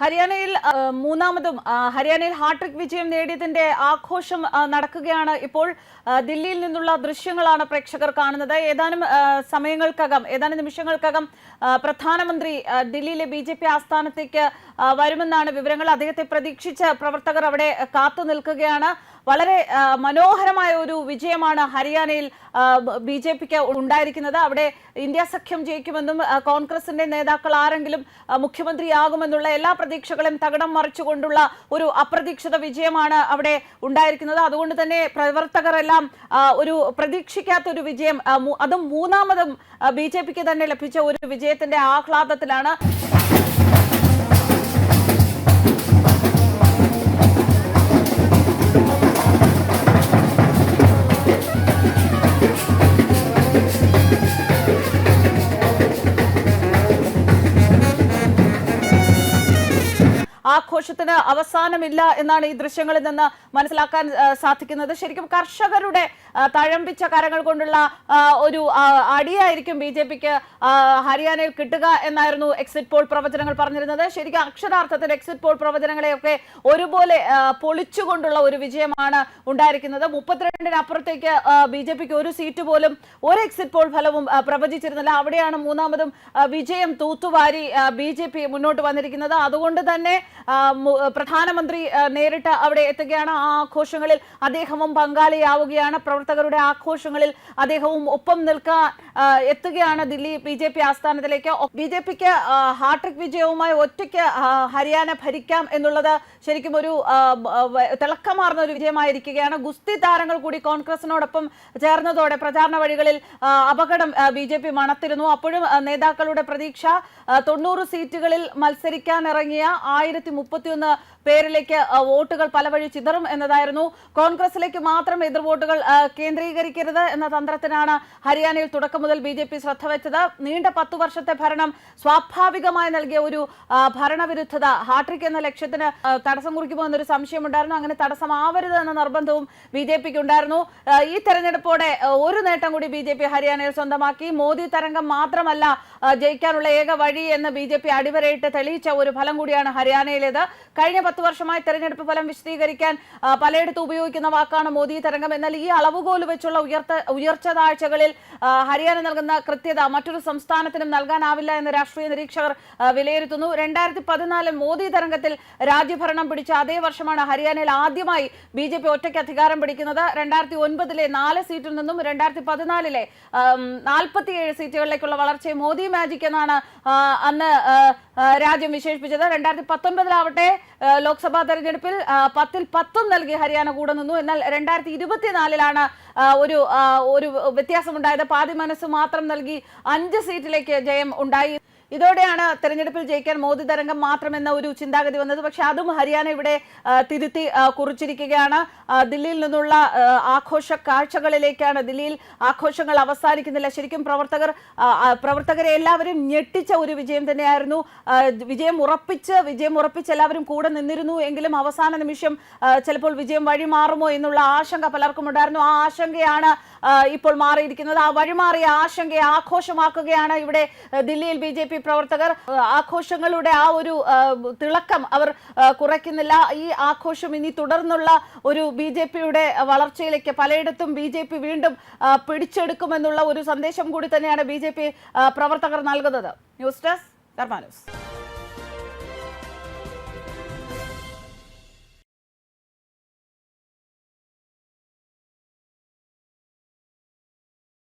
ഹരിയാനയിൽ മൂന്നാമതും ഹരിയാനയിൽ ഹാട്രിക് വിജയം നേടിയതിന്റെ ആഘോഷം നടക്കുകയാണ് ഇപ്പോൾ ദില്ലിയിൽ നിന്നുള്ള ദൃശ്യങ്ങളാണ് പ്രേക്ഷകർ കാണുന്നത്. ഏതാനും സമയങ്ങൾക്കകം ഏതാനും നിമിഷങ്ങൾക്കകം പ്രധാനമന്ത്രി ദില്ലിയിലെ ബി ആസ്ഥാനത്തേക്ക് വരുമെന്നാണ് വിവരങ്ങൾ. അദ്ദേഹത്തെ പ്രതീക്ഷിച്ച് പ്രവർത്തകർ അവിടെ കാത്തു നിൽക്കുകയാണ്. വളരെ മനോഹരമായ ഒരു വിജയമാണ് ഹരിയാനയിൽ ബി ജെ പിക്ക് ഉണ്ടായിരിക്കുന്നത്. അവിടെ ഇന്ത്യ സഖ്യം ജയിക്കുമെന്നും കോൺഗ്രസിന്റെ നേതാക്കൾ ആരെങ്കിലും മുഖ്യമന്ത്രിയാകുമെന്നുള്ള എല്ലാ പ്രതീക്ഷകളും തകിടം മറിച്ചുകൊണ്ടുള്ള ഒരു അപ്രതീക്ഷിത വിജയമാണ് അവിടെ ഉണ്ടായിരിക്കുന്നത്. അതുകൊണ്ട് തന്നെ പ്രവർത്തകർ എല്ലാം ഒരു പ്രതീക്ഷിക്കാത്ത ഒരു വിജയം അതും മൂന്നാമതും ബി ജെ പിക്ക് തന്നെ ലഭിച്ച ഒരു വിജയത്തിന്റെ ആഹ്ലാദത്തിലാണ് a ആഘോഷത്തിന് അവസാനമില്ല എന്നാണ് ഈ ദൃശ്യങ്ങളിൽ നിന്ന് മനസ്സിലാക്കാൻ സാധിക്കുന്നത്. ശരിക്കും കർഷകരുടെ തഴമ്പിച്ച കരങ്ങൾ കൊണ്ടുള്ള ഒരു അടിയായിരിക്കും ബി ജെ പിക്ക് ഹരിയാനയിൽ കിട്ടുക എന്നായിരുന്നു എക്സിറ്റ് പോൾ പ്രവചനങ്ങൾ പറഞ്ഞിരുന്നത്. ശരിക്കും അക്ഷരാർത്ഥത്തിൽ എക്സിറ്റ് പോൾ പ്രവചനങ്ങളെയൊക്കെ ഒരുപോലെ പൊളിച്ചുകൊണ്ടുള്ള ഒരു വിജയമാണ് ഉണ്ടായിരിക്കുന്നത്. മുപ്പത്തിരണ്ടിനപ്പുറത്തേക്ക് ബി ജെ പിക്ക് ഒരു സീറ്റ് പോലും ഒരു എക്സിറ്റ് പോൾ ഫലവും പ്രവചിച്ചിരുന്നില്ല. അവിടെയാണ് മൂന്നാമതും വിജയം തൂത്തുവാരി ബി ജെ പി മുന്നോട്ട് വന്നിരിക്കുന്നത്. അതുകൊണ്ട് തന്നെ പ്രധാനമന്ത്രി നേരിട്ട് അവിടെ എത്തുകയാണ്. ആ ആഘോഷങ്ങളിൽ അദ്ദേഹവും പങ്കാളിയാവുകയാണ്. പ്രവർത്തകരുടെ ആഘോഷങ്ങളിൽ അദ്ദേഹവും ഒപ്പം നിൽക്കാൻ എത്തുകയാണ് ദില്ലി ബി ജെ പി ആസ്ഥാനത്തിലേക്ക്. ബി ജെ പിക്ക് ഹാട്രിക് വിജയവുമായി ഒറ്റയ്ക്ക് ഹരിയാന ഭരിക്കാം എന്നുള്ളത് ശരിക്കും ഒരു തിളക്കമാർന്ന ഒരു വിജയമായിരിക്കുകയാണ്. ഗുസ്തി താരങ്ങൾ കൂടി കോൺഗ്രസിനോടൊപ്പം ചേർന്നതോടെ പ്രചാരണ വഴികളിൽ അപകടം ബി ജെ പി മണത്തിരുന്നു. അപ്പോഴും നേതാക്കളുടെ പ്രതീക്ഷ തൊണ്ണൂറ് സീറ്റുകളിൽ というような പേരിലേക്ക് വോട്ടുകൾ പല വഴി ചിതറും എന്നതായിരുന്നു. കോൺഗ്രസിലേക്ക് മാത്രം എതിർ വോട്ടുകൾ കേന്ദ്രീകരിക്കരുത് എന്ന തന്ത്രത്തിനാണ് ഹരിയാനയിൽ തുടക്കം മുതൽ ബി ജെ പി ശ്രദ്ധ വെച്ചത്. നീണ്ട പത്തു വർഷത്തെ ഭരണം സ്വാഭാവികമായി നൽകിയ ഒരു ഭരണവിരുദ്ധത ഹാട്രിക് എന്ന ലക്ഷ്യത്തിന് തടസ്സം കുറിക്കുമോ എന്നൊരു സംശയമുണ്ടായിരുന്നു. അങ്ങനെ തടസ്സമാവരുത് എന്ന നിർബന്ധവും ബി ജെ പിക്ക് ഉണ്ടായിരുന്നു. ഈ തെരഞ്ഞെടുപ്പോടെ ഒരു നേട്ടം കൂടി ബി ജെ പി ഹരിയാനയിൽ സ്വന്തമാക്കി. മോദി തരംഗം മാത്രമല്ല ജയിക്കാനുള്ള ഏക വഴി എന്ന് ബി ജെ പി അടിവരയിട്ട് തെളിയിച്ച ഒരു ഫലം കൂടിയാണ് ഹരിയാനയിലേത്. കഴിഞ്ഞ പത്ത് വർഷമായി തെരഞ്ഞെടുപ്പ് ഫലം വിശദീകരിക്കാൻ പലയിടത്തും ഉപയോഗിക്കുന്ന വാക്കാണ് മോദി തരംഗം. എന്നാൽ ഈ അളവുകോൽ വെച്ചുള്ള ഉയർച്ച താഴ്ചകളിൽ ഹരിയാന നൽകുന്ന കൃത്യത മറ്റൊരു സംസ്ഥാനത്തിനും നൽകാനാവില്ല എന്ന് രാഷ്ട്രീയ നിരീക്ഷകർ വിലയിരുത്തുന്നു. രണ്ടായിരത്തി പതിനാലിൽ മോദി തരംഗത്തിൽ രാജ്യഭരണം പിടിച്ച അതേ വർഷമാണ് ഹരിയാനയിൽ ആദ്യമായി ബി ജെ പി ഒറ്റയ്ക്ക് അധികാരം പിടിക്കുന്നത്. രണ്ടായിരത്തി ഒൻപതിലെ നാല് സീറ്റിൽ നിന്നും രണ്ടായിരത്തി പതിനാലിലെ നാൽപ്പത്തിയേഴ് സീറ്റുകളിലേക്കുള്ള വളർച്ചയെ മോദി മാജിക് എന്നാണ് അന്ന് രാജ്യം വിശേഷിപ്പിച്ചത്. രണ്ടായിരത്തി പത്തൊൻപതിലാവട്ടെ ലോക്സഭാ തെരഞ്ഞെടുപ്പിൽ പത്തിൽ പത്തും നൽകി ഹരിയാന കൂടെ നിന്നു. എന്നാൽ രണ്ടായിരത്തി ഇരുപത്തിനാലിലാണ് ഒരു ഒരു വ്യത്യാസമുണ്ടായത്. പാതി മനസ്സ് മാത്രം നൽകി അഞ്ച് സീറ്റിലേക്ക് ജയം ഉണ്ടായി. ഇതോടെയാണ് തെരഞ്ഞെടുപ്പിൽ ജയിക്കാൻ മോദി തരംഗം മാത്രമെന്ന ഒരു ചിന്താഗതി വന്നത്. പക്ഷെ അതും ഹരിയാന ഇവിടെ തിരുത്തി കുറിച്ചിരിക്കുകയാണ്. ദില്ലിയിൽ നിന്നുള്ള ആഘോഷ കാഴ്ചകളിലേക്കാണ് ദില്ലിയിൽ ആഘോഷങ്ങൾ അവസാനിക്കുന്നില്ല. ശരിക്കും പ്രവർത്തകർ പ്രവർത്തകരെ എല്ലാവരും ഞെട്ടിച്ച ഒരു വിജയം തന്നെയായിരുന്നു. വിജയം ഉറപ്പിച്ച് വിജയം ഉറപ്പിച്ച് എല്ലാവരും കൂടെ നിന്നിരുന്നു. എങ്കിലും അവസാന നിമിഷം ചിലപ്പോൾ വിജയം വഴിമാറുമോ എന്നുള്ള ആശങ്ക പലർക്കും ഉണ്ടായിരുന്നു. ആ ആശങ്കയാണ് ഇപ്പോൾ മാറിയിരിക്കുന്നത്. ആ വഴിമാറിയ ആശങ്കയെ ആഘോഷമാക്കുകയാണ് ഇവിടെ ദില്ലിയിൽ ബി പ്രവർത്തകർ ആഘോഷങ്ങളുടെ ആ ഒരു തിളക്കം അവർ കുറയ്ക്കുന്നില്ല. ഈ ആഘോഷം ഇനി തുടർന്നുള്ള ഒരു ബി ജെ പിയുടെ വളർച്ചയിലേക്ക് പലയിടത്തും ബി ജെ പി വീണ്ടും പിടിച്ചെടുക്കുമെന്നുള്ള ഒരു സന്ദേശം കൂടി തന്നെയാണ് ബി ജെ പി പ്രവർത്തകർ നൽകുന്നത്. News desk ധർമാനൂസ്